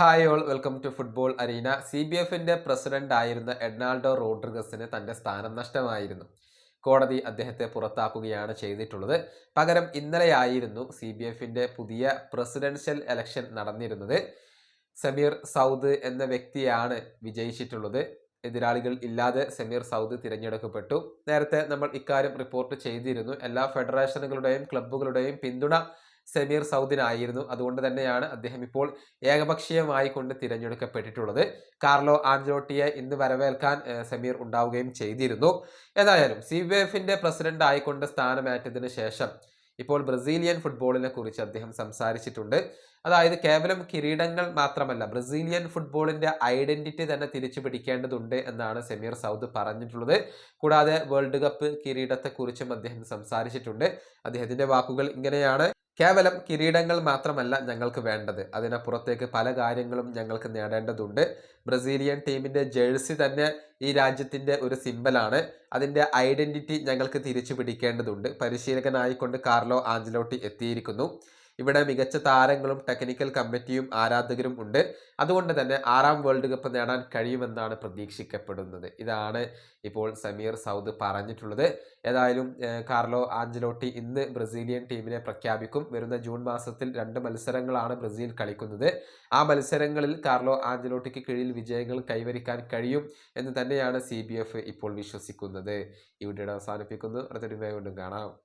Hi all welcome to football arena C B എഫിന്റെ president ആയിരുന്ന Ednaldo റോഡ്രിഗസിന് തന്റെ സ്ഥാനം നഷ്ടമായിരുന്നു. കോടതി അദ്ദേഹത്തെ പുറത്താക്കുകയാണ് ചെയ്തിട്ടുള്ളത്. പകരം ഇന്നലെയായിരുന്നു സി ബി എഫിന്റെ പുതിയ പ്രസിഡൻഷ്യൽ എലക്ഷൻ നടന്നിരുന്നത്. സമീർ സൗദ് എന്ന വ്യക്തിയാണ് വിജയിച്ചിട്ടുള്ളത്. എതിരാളികൾ ഇല്ലാതെ സമീർ സൗദ് തിരഞ്ഞെടുക്കപ്പെട്ടു. നേരത്തെ നമ്മൾ ഇക്കാര്യം റിപ്പോർട്ട് ചെയ്തിരുന്നു. എല്ലാ ഫെഡറേഷനുകളുടെയും ക്ലബ്ബുകളുടെയും പിന്തുണ സമീർ സൗദിനായിരുന്നു. അതുകൊണ്ട് തന്നെയാണ് അദ്ദേഹം ഇപ്പോൾ ഏകപക്ഷീയമായി കൊണ്ട് തിരഞ്ഞെടുക്കപ്പെട്ടിട്ടുള്ളത്. കാർലോ ആഞ്ചലോട്ടിയെ ഇന്ന് വരവേൽക്കാൻ സമീർ ഉണ്ടാവുകയും ചെയ്തിരുന്നു. ഏതായാലും സി ബി എഫിന്റെ പ്രസിഡന്റ് ആയിക്കൊണ്ട് സ്ഥാനമേറ്റതിന് ശേഷം ഇപ്പോൾ ബ്രസീലിയൻ ഫുട്ബോളിനെ കുറിച്ച് അദ്ദേഹം സംസാരിച്ചിട്ടുണ്ട്. അതായത് കേവലം കിരീടങ്ങൾ മാത്രമല്ല ബ്രസീലിയൻ ഫുട്ബോളിന്റെ ഐഡന്റിറ്റി തന്നെ തിരിച്ചു പിടിക്കേണ്ടതുണ്ട് എന്നാണ് സെമീർ സൗദ് പറഞ്ഞിട്ടുള്ളത്. കൂടാതെ വേൾഡ് കപ്പ് കിരീടത്തെക്കുറിച്ചും അദ്ദേഹം സംസാരിച്ചിട്ടുണ്ട്. അദ്ദേഹത്തിന്റെ വാക്കുകൾ ഇങ്ങനെയാണ്. കേവലം കിരീടങ്ങൾ മാത്രമല്ല ഞങ്ങൾക്ക് വേണ്ടത്. അതിനപ്പുറത്തേക്ക് പല കാര്യങ്ങളും ഞങ്ങൾക്ക് നേടേണ്ടതുണ്ട്. ബ്രസീലിയൻ ടീമിന്റെ ജേഴ്സി തന്നെ ഈ രാജ്യത്തിന്റെ ഒരു സിമ്പലാണ് അതിന്റെ ഐഡന്റിറ്റി ഞങ്ങൾക്ക് തിരിച്ചു പിടിക്കേണ്ടതുണ്ട് പരിശീലകനായിക്കൊണ്ട് കാർലോ ആഞ്ചലോട്ടി എത്തിയിരിക്കുന്നു. ഇവിടെ മികച്ച താരങ്ങളും ടെക്നിക്കൽ കമ്മിറ്റിയും ആരാധകരും ഉണ്ട്. അതുകൊണ്ട് തന്നെ ആറാം വേൾഡ് കപ്പ് നേടാൻ കഴിയുമെന്നാണ് പ്രതീക്ഷിക്കപ്പെടുന്നത്. ഇതാണ് ഇപ്പോൾ സമീർ സൗദ് പറഞ്ഞിട്ടുള്ളത്. ഏതായാലും കാർലോ ആഞ്ചലോട്ടി ഇന്ന് ബ്രസീലിയൻ ടീമിനെ പ്രഖ്യാപിക്കും. വരുന്ന ജൂൺ മാസത്തിൽ രണ്ട് മത്സരങ്ങളാണ് ബ്രസീൽ കളിക്കുന്നത്. ആ മത്സരങ്ങളിൽ കാർലോ ആഞ്ചലോട്ടിക്ക് കീഴിൽ വിജയങ്ങൾ കൈവരിക്കാൻ കഴിയും എന്ന് തന്നെയാണ് സി ഇപ്പോൾ വിശ്വസിക്കുന്നത്. ഈ വീഡിയോ അവസാനിപ്പിക്കുന്നു. അടുത്തൊരു വീണ്ടും കാണാം.